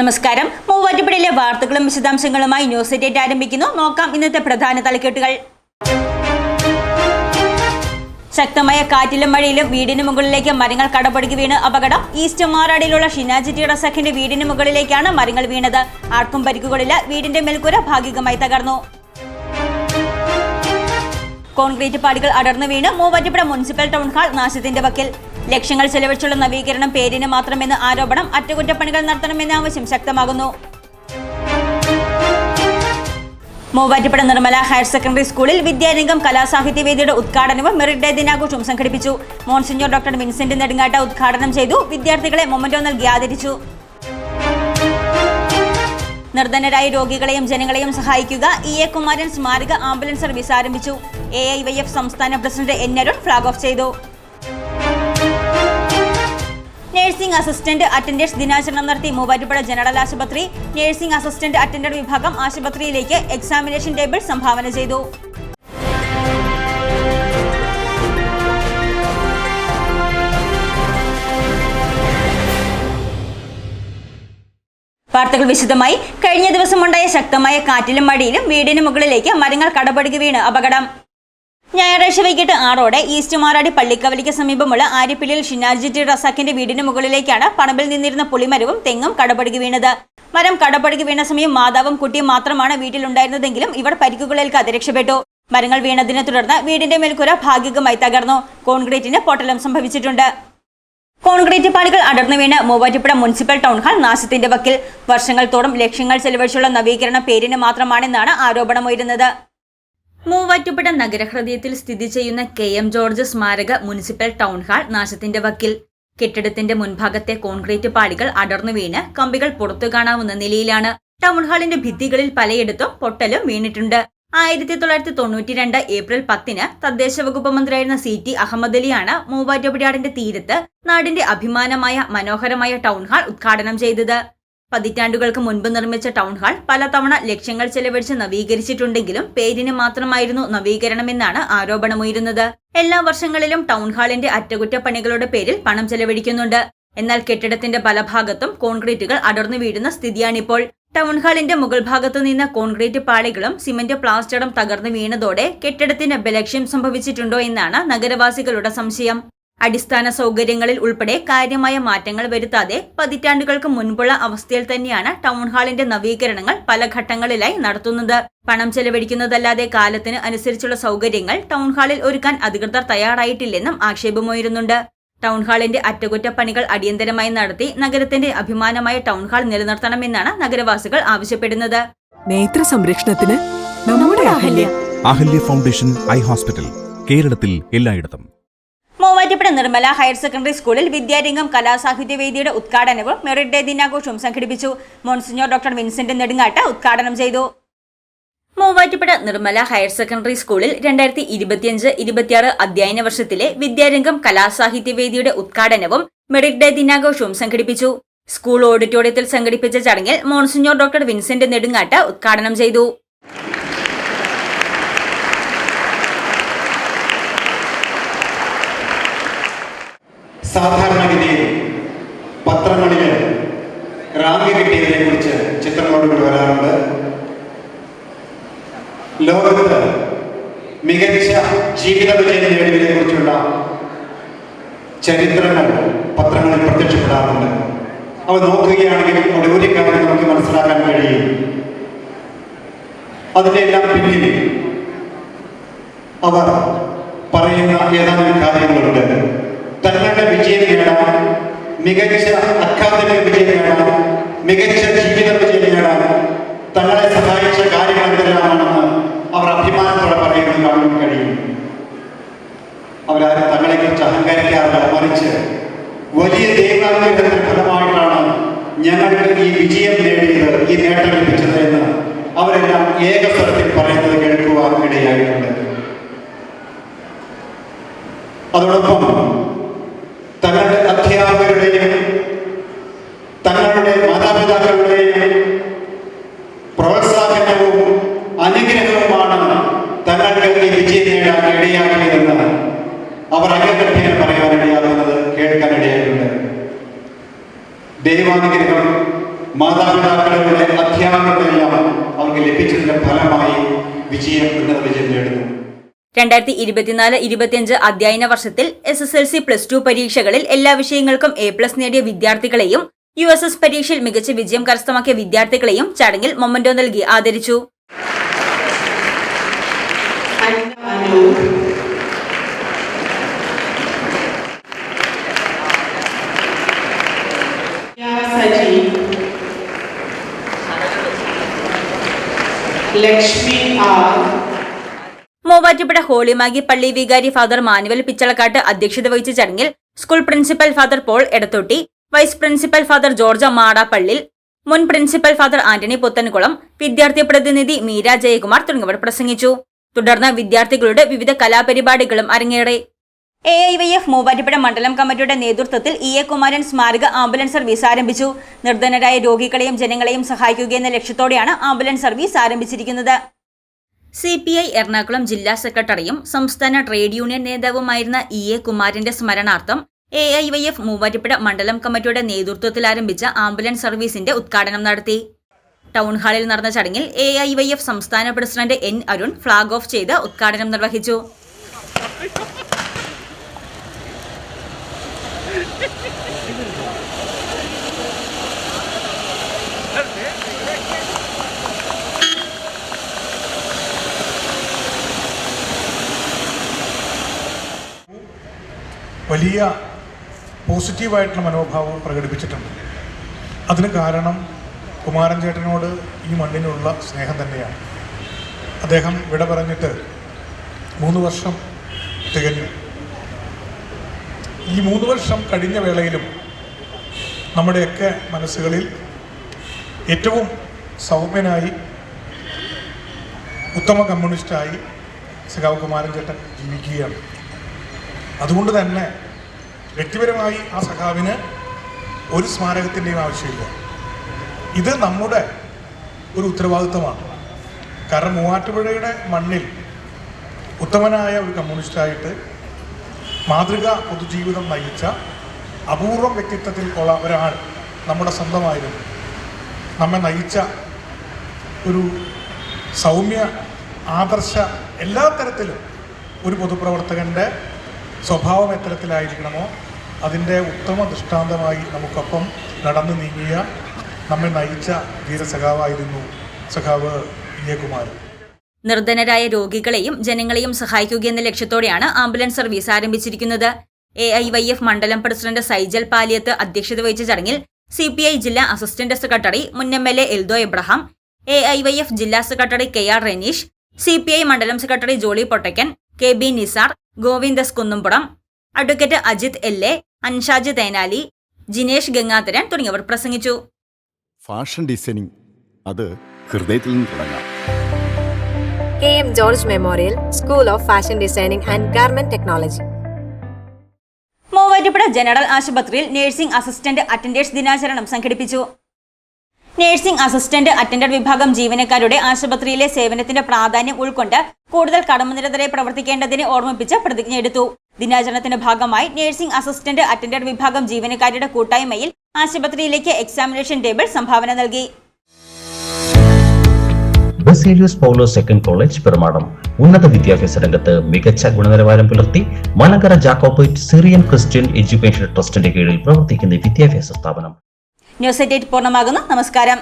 നമസ്കാരം. മൂവാറ്റുപുഴയിലെ വാർത്തകളും വിശദാംശങ്ങളുമായി ന്യൂസ് ഡേറ്റ് ആരംഭിക്കുന്നു. നോക്കാം ഇന്നത്തെ പ്രധാന തലക്കെട്ടുകൾ. ശക്തമായ കാറ്റിലും മഴയിലും വീടിന് മുകളിലേക്ക് മരങ്ങൾ കടപടുകി വീണ് അപകടം. ഈസ്റ്റ് മാറാടിയിലുള്ള ഷിനാജിറ്റിയുടെ സഖിന്റെ വീടിന് മുകളിലേക്കാണ് മരങ്ങൾ വീണത്. ആർക്കും പരിക്കുകളില്ല. വീടിന്റെ മേൽക്കൂര ഭാഗികമായി തകർന്നു. കോൺക്രീറ്റ് പാടികൾ അടർന്നു വീണ് മൂവാറ്റുപുഴ മുനിസിപ്പൽ ടൗൺ ഹാൾ നാശത്തിന്റെ വക്കിൽ. ലക്ഷങ്ങൾ ചെലവഴിച്ചുള്ള നവീകരണം പേരിന് മാത്രമെന്ന് ആരോപണം അറ്റകുറ്റപ്പണികൾ നടത്തണമെന്ന ആവശ്യം ശക്തമാകുന്നു. മൂവാറ്റുപുഴ നിർമ്മല ഹയർ സെക്കൻഡറി സ്കൂളിൽ വിദ്യാരംഗം കലാസാഹിത്യവേദിയുടെ ഉദ്ഘാടനവും മെറിറ്റ് ഡേ ദിനാഘോഷവും സംഘടിപ്പിച്ചു. മോൺസിഞ്ഞോർ ഡോക്ടർ വിൻസെന്റ് നെടുങ്ങാട്ട ഉദ്ഘാടനം ചെയ്തു. വിദ്യാർത്ഥികളെ മൊമന്റോ നൽകി ആദരിച്ചു. നിർധനരായ രോഗികളെയും ജനങ്ങളെയും സഹായിക്കുക ഇ എ കുമാരൻ സ്മാരക ആംബുലൻസ് സർവീസ് ആരംഭിച്ചു. എ ഐ വൈ എഫ് സംസ്ഥാന president N Arun flag off ചെയ്തു. നഴ്സിംഗ് അസിസ്റ്റന്റ് അറ്റൻഡേഴ്സ് ദിനാചരണം നടത്തി മൂവാറ്റുപുഴ ജനറൽ ആശുപത്രി നഴ്സിംഗ് അസിസ്റ്റന്റ് അറ്റൻഡർ വിഭാഗം ആശുപത്രിയിലേക്ക് എക്സാമിനേഷൻ ടേബിൾ സംഭാവന ചെയ്തു. വാർത്തകൾ വിശദമായി. കഴിഞ്ഞ ദിവസമുണ്ടായ ശക്തമായ കാറ്റിലും മഴയിലും വീടിന് മുകളിലേക്ക് മരങ്ങൾ കടപടുകി വീണ് അപകടം. ഞായറാഴ്ച വൈകിട്ട് ആറോടെ ഈസ്റ്റ് മാറാടി പള്ളിക്കവലിക്ക് സമീപമുള്ള ആര്യപ്പിള്ളിയിൽ ഷിനാർജിറ്റി റസാക്കിന്റെ വീടിന് മുകളിലേക്കാണ് പണമ്പിൽ നിന്നിരുന്ന പുളിമരവും തെങ്ങും കടപടുകി വീണത്. മരം കടപടുകി വീണ സമയം മാതാവും കുട്ടിയും മാത്രമാണ് വീട്ടിലുണ്ടായിരുന്നതെങ്കിലും ഇവർ പരിക്കുകളേൽക്കാതെ രക്ഷപ്പെട്ടു മരങ്ങൾ വീണതിനെ തുടർന്ന് വീടിന്റെ മേൽക്കൂര ഭാഗികമായി തകർന്നു. കോൺക്രീറ്റിന് പൊട്ടലും സംഭവിച്ചിട്ടുണ്ട്. കോൺക്രീറ്റ് പാളികൾ അടർന്നു വീണ് മൂവാറ്റുപുഴ മുനിസിപ്പൽ ടൗൺ ഹാൾ നാശത്തിന്റെ വക്കിൽ. വർഷങ്ങൾ തോറും ലക്ഷങ്ങൾ ചെലവഴിച്ചുള്ള നവീകരണ പേരിന് മാത്രമാണെന്നാണ് ആരോപണമുയരുന്നത് മൂവാറ്റുപുഴ നഗരഹൃദയത്തിൽ സ്ഥിതി ചെയ്യുന്ന കെ എം ജോർജ് സ്മാരക മുനിസിപ്പൽ ടൗൺ ഹാൾ നാശത്തിന്റെ വക്കിൽ. കെട്ടിടത്തിന്റെ മുൻഭാഗത്തെ കോൺക്രീറ്റ് പാളികൾ അടർന്നു വീണ് കമ്പികൾ പുറത്തു കാണാവുന്ന നിലയിലാണ്. ടൗൺ ഹാളിന്റെ ഭിത്തികളിൽ പലയിടത്തും പൊട്ടലും വീണിട്ടുണ്ട്. ആയിരത്തി തൊള്ളായിരത്തി തൊണ്ണൂറ്റി രണ്ട് ഏപ്രിൽ പത്തിന് തദ്ദേശ വകുപ്പ് മന്ത്രിയായിരുന്ന സി ടി അഹമ്മദ് അലിയാണ് മൂവാറ്റുപുഴയാടിന്റെ തീരത്ത് നാടിന്റെ അഭിമാനമായ മനോഹരമായ ടൗൺ ഹാൾ ഉദ്ഘാടനം ചെയ്തത്. പതിറ്റാണ്ടുകൾക്ക് മുൻപ് നിർമ്മിച്ച ടൗൺ ഹാൾ പലതവണ ലക്ഷ്യങ്ങൾ ചെലവഴിച്ച് നവീകരിച്ചിട്ടുണ്ടെങ്കിലും പേരിന് മാത്രമായിരുന്നു നവീകരണമെന്നാണ് ആരോപണമുയരുന്നത്. എല്ലാ വർഷങ്ങളിലും ടൗൺ ഹാളിന്റെ അറ്റകുറ്റപ്പണികളുടെ പേരിൽ പണം ചെലവഴിക്കുന്നുണ്ട്. എന്നാൽ കെട്ടിടത്തിന്റെ പല ഭാഗത്തും കോൺക്രീറ്റുകൾ അടർന്നു വീഴുന്ന സ്ഥിതിയാണിപ്പോൾ. ടൗൺ ഹാളിന്റെ മുകൾ ഭാഗത്തു നിന്ന് കോൺക്രീറ്റ് പാളികളും സിമന്റ് പ്ലാസ്റ്ററും തകർന്നു വീണതോടെ കെട്ടിടത്തിന് ബലക്ഷ്യം സംഭവിച്ചിട്ടുണ്ടോ എന്നാണ് നഗരവാസികളുടെ സംശയം. അടിസ്ഥാന സൗകര്യങ്ങളിൽ ഉൾപ്പെടെ കാര്യമായ മാറ്റങ്ങൾ വരുത്താതെ പതിറ്റാണ്ടുകൾക്ക് മുൻപുള്ള അവസ്ഥയിൽ തന്നെയാണ് ടൗൺ ഹാളിന്റെ നവീകരണങ്ങൾ പല ഘട്ടങ്ങളിലായി നടത്തുന്നത്. പണം ചെലവഴിക്കുന്നതല്ലാതെ കാലത്തിന് അനുസരിച്ചുള്ള സൗകര്യങ്ങൾ ടൗൺ ഹാളിൽ ഒരുക്കാൻ അധികൃതർ തയ്യാറായിട്ടില്ലെന്നും ആക്ഷേപമുയരുന്നുണ്ട്. ടൗൺ ഹാളിന്റെ അറ്റകുറ്റപ്പണികൾ അടിയന്തരമായി നടത്തി നഗരത്തിന്റെ അഭിമാനമായ ടൗൺ ഹാൾ നിലനിർത്തണമെന്നാണ് നഗരവാസികൾ ആവശ്യപ്പെടുന്നത്. നേത്ര സംരക്ഷണത്തിന് നമ്മുടെ Ahalya. Ahalya foundation eye hospital കേരളത്തിൽ എല്ലായിടത്തും. മൂവാറ്റുപുഴ നിർമ്മല ഹയർ സെക്കൻഡറി സ്കൂളിൽ വിദ്യാരംഗം കലാസാഹിത്യവേദിയുടെ ഉദ്ഘാടനവും മെറിറ്റ് ഡേ ദിനാഘോഷവും സംഘടിപ്പിച്ചു. മോൺസിഞ്ഞോർ ഡോക്ടർ വിൻസെന്റ് നെടുങ്ങാട്ട് ഉദ്ഘാടനം ചെയ്തു. മൂവാറ്റുപുഴ നിർമ്മല ഹയർ സെക്കൻഡറി സ്കൂളിൽ രണ്ടായിരത്തി ഇരുപത്തിയഞ്ച് ഇരുപത്തിയാറ് അധ്യയന വർഷത്തിലെ വിദ്യാരംഗം കലാസാഹിത്യവേദിയുടെ ഉദ്ഘാടനവും മെറിറ്റ് ഡേ ദിനാഘോഷവും സംഘടിപ്പിച്ചു. സ്കൂൾ ഓഡിറ്റോറിയത്തിൽ സംഘടിപ്പിച്ച ചടങ്ങിൽ മോൺസിഞ്ഞോർ ഡോക്ടർ വിൻസെന്റ് നെടുങ്ങാട്ട് ഉദ്ഘാടനം ചെയ്തു. സാധാരണഗതിയിൽ പത്രങ്ങളിൽ റാങ്ക് കിട്ടിയതിനെ കുറിച്ച് ചിത്രങ്ങളോടുകൂടി വരാറുണ്ട്. ലോകത്ത് മികച്ച ജീവിത വിജയം നേടിയതിനെ കുറിച്ചുള്ള ചരിത്രങ്ങൾ പത്രങ്ങളിൽ പ്രത്യക്ഷപ്പെടാറുണ്ട്. അവ നോക്കുകയാണെങ്കിൽ അവിടെ ഒരു കാര്യം നമുക്ക് മനസ്സിലാക്കാൻ കഴിയും. അതിന്റെ എല്ലാം പിന്നിൽ അവർ പറയുന്ന ഏതാനും കാര്യങ്ങളുണ്ട്. തങ്ങളുടെ വിജയം നേടാം മികച്ച അക്കാദമിക വിജയം നേടാം മികച്ച ജീവിത വിജയം നേടാം തങ്ങളെ സഹായിച്ച എന്തെല്ലാമാണെന്ന് അവർ അഭിമാനത്തോടെ പറയുന്നത് കാണാൻ കഴിയും. അവരാരും തങ്ങളെക്കുറിച്ച് അഹങ്കരിക്കാറില്ല. മറിച്ച് വലിയ ദൈവാഗ്രഹത്തിന്റെ ഫലമായിട്ടാണ് ഞങ്ങൾക്ക് ഈ വിജയം നേടിയത് ഈ നേട്ടം ലഭിച്ചത് എന്ന് അവരെല്ലാം ഏകസ്വരത്തിൽ പറയുന്നത് കേൾക്കുവാൻ ഇടയായിട്ടുണ്ട്. അതോടൊപ്പം വിജയം നേടാൻ ഇടയാക്കിയതെന്ന് അവർ അംഗകഠ്യേന കേൾക്കാൻ ഇടയായിട്ടുണ്ട്. ദൈവാനുഗ്രഹം മാതാപിതാക്കളുടെ അധ്യാപനങ്ങളെല്ലാം അവർക്ക് ലഭിച്ചതിന്റെ ഫലമായി വിജയം എന്ന വിജയം നേടുന്നു. രണ്ടായിരത്തി ഇരുപത്തിനാല് ഇരുപത്തിയഞ്ച് അധ്യയന വർഷത്തിൽ S S L C plus two പരീക്ഷകളിൽ എല്ലാ വിഷയങ്ങൾക്കും എ പ്ലസ് നേടിയ വിദ്യാർത്ഥികളെയും യു എസ് എസ് പരീക്ഷയിൽ മികച്ച വിജയം കരസ്ഥമാക്കിയ വിദ്യാർത്ഥികളെയും ചടങ്ങിൽ മൊമന്റോ നൽകി ആദരിച്ചു. ലക്ഷ്മി ആർ. മൂവാറ്റുപുഴ ഹോളിമാഗി പള്ളി വികാരി ഫാദർ മാനുവൽ പിച്ചളക്കാട്ട് അധ്യക്ഷത വഹിച്ച ചടങ്ങിൽ school principal father Paul Edathotti vice principal father George Madappallil മുൻ പ്രിൻസിപ്പൽ ഫാദർ ആന്റണി പുത്തൻകുളം വിദ്യാർത്ഥി പ്രതിനിധി മീര ജയകുമാർ തുടങ്ങിയവർ പ്രസംഗിച്ചു. തുടർന്ന് വിദ്യാർത്ഥികളുടെ വിവിധ കലാപരിപാടികളും അരങ്ങേറി. A I Y F Muvattupuzha മണ്ഡലം കമ്മിറ്റിയുടെ നേതൃത്വത്തിൽ ഇ എ കുമാരൻ സ്മാരക ആംബുലൻസ് സർവീസ് ആരംഭിച്ചു. നിർധനരായ രോഗികളെയും ജനങ്ങളെയും സഹായിക്കുകയെന്ന ലക്ഷ്യത്തോടെയാണ് ആംബുലൻസ് സർവീസ് ആരംഭിച്ചിരിക്കുന്നത്. സി പി ഐ എറണാകുളം ജില്ലാ സെക്രട്ടറിയും സംസ്ഥാന ട്രേഡ് യൂണിയൻ നേതാവുമായിരുന്ന ഇ എ കുമാരന്റെ സ്മരണാർത്ഥം A I Y F Muvattupuzha മണ്ഡലം കമ്മിറ്റിയുടെ നേതൃത്വത്തിൽ ആരംഭിച്ച ആംബുലൻസ് സർവീസിന്റെ ഉദ്ഘാടനം നടത്തി. ടൗൺ ഹാളിൽ നടന്ന ചടങ്ങിൽ എ ഐ വൈ എഫ് സംസ്ഥാന president N Arun flag off ചെയ്ത് ഉദ്ഘാടനം നിർവഹിച്ചു. വലിയ പോസിറ്റീവായിട്ടുള്ള മനോഭാവം പ്രകടിപ്പിച്ചിട്ടുണ്ട്. അതിന് കാരണം കുമാരൻ ചേട്ടനോട് ഈ മണ്ണിനുള്ള സ്നേഹം തന്നെയാണ്. അദ്ദേഹം വിട പറഞ്ഞിട്ട് മൂന്ന് വർഷം തികഞ്ഞു. ഈ മൂന്ന് വർഷം കഴിഞ്ഞ വേളയിലും നമ്മുടെയൊക്കെ മനസ്സുകളിൽ ഏറ്റവും സൗമ്യനായി ഉത്തമ കമ്മ്യൂണിസ്റ്റായി സഖാവ് കുമാരൻ ചേട്ടൻ ജീവിക്കുകയാണ്. അതുകൊണ്ട് തന്നെ വ്യക്തിപരമായി ആ സഖാവിന് ഒരു സ്മാരകത്തിന്റെയും ആവശ്യമില്ല. ഇത് നമ്മുടെ ഒരു ഉത്തരവാദിത്തമാണ്. കാരണം മൂവാറ്റുപുഴയുടെ മണ്ണിൽ ഉത്തമനായ ഒരു കമ്മ്യൂണിസ്റ്റായിട്ട് മാതൃക പൊതുജീവിതം നയിച്ച അപൂർവം വ്യക്തിത്വത്തിൽ ഉള്ള ഒരാൾ നമ്മുടെ സ്വന്തമായിരുന്നു. നമ്മെ നയിച്ച ഒരു സൗമ്യ ആദർശ എല്ലാ തരത്തിലും ഒരു പൊതുപ്രവർത്തകന്റെ സ്വഭാവം എത്തരത്തിലായിരിക്കണമോ അതിന്റെ ഉത്തമ ദൃഷ്ടാന്തമായി നമുക്കൊപ്പം നടന്നു നീങ്ങിയ നമ്മെ നയിച്ച ധീരസഖാവായിരുന്നു സഖാവ് വിജയകുമാർ. നിർധനരായ രോഗികളെയും ജനങ്ങളെയും സഹായിക്കുക എന്ന ലക്ഷ്യത്തോടെയാണ് ആംബുലൻസ് സർവീസ് ആരംഭിച്ചിരിക്കുന്നത്. എ ഐ വൈ എഫ് മണ്ഡലം പ്രസിഡന്റ് സൈജൽ പാലിയത്ത് അധ്യക്ഷത വഹിച്ച ചടങ്ങിൽ സി പി ഐ ജില്ലാ അസിസ്റ്റന്റ് സെക്രട്ടറി മുൻ M L A Eldho Abraham A I Y F ജില്ലാ secretary K R Renish C P I മണ്ഡലം secretary Jolly Pottakkan K B Nisar Govindas Kunnumpuram advocate Ajith L A Anshaj Thenali Jinesh Gangadharan തുടങ്ങിയവർ പ്രസംഗിച്ചു. Fashion designing അത് ഹൃദയത്തിൽ നിന്ന് തുടങ്ങാം. K M George memorial school of fashion designing and garment technology. Muvattupuzha general ആശുപത്രിയിൽ nursing assistant attenders ദിനാചരണം സംഘടിപ്പിച്ചു. Nursing assistant attendant വിഭാഗം ജീവനക്കാരുടെ ആശുപത്രിയിലെ സേവനത്തിന്റെ പ്രാധാന്യം ഉൾക്കൊണ്ട് കൂടുതൽ കടമനിരതരെ പ്രവർത്തിക്കേണ്ടതിനെ ഓർമ്മിപ്പിച്ച് പ്രതിജ്ഞയെടുത്തു ദിനാചരണത്തിന്റെ ഭാഗമായി നഴ്സിംഗ് അസിസ്റ്റന്റ് അറ്റൻഡന്റ് വിഭാഗം ജീവനക്കാരുടെ കൂട്ടായ്മയിൽ ആശുപത്രിയിലേക്ക് എക്സാമിനേഷൻ ടേബിൾ സംഭാവന നൽകി. Second college Perumadam. ഉന്നത വിദ്യാഭ്യാസ രംഗത്ത് മികച്ച ഗുണനിലവാരം പുലർത്തി Malankara Jacobite Syrian Christian education ട്രസ്റ്റിന്റെ കീഴിൽ പ്രവർത്തിക്കുന്ന വിദ്യാഭ്യാസ സ്ഥാപനം. ന്യൂസ് എയ്റ്റ് പൂർണമാകുന്നു. നമസ്കാരം.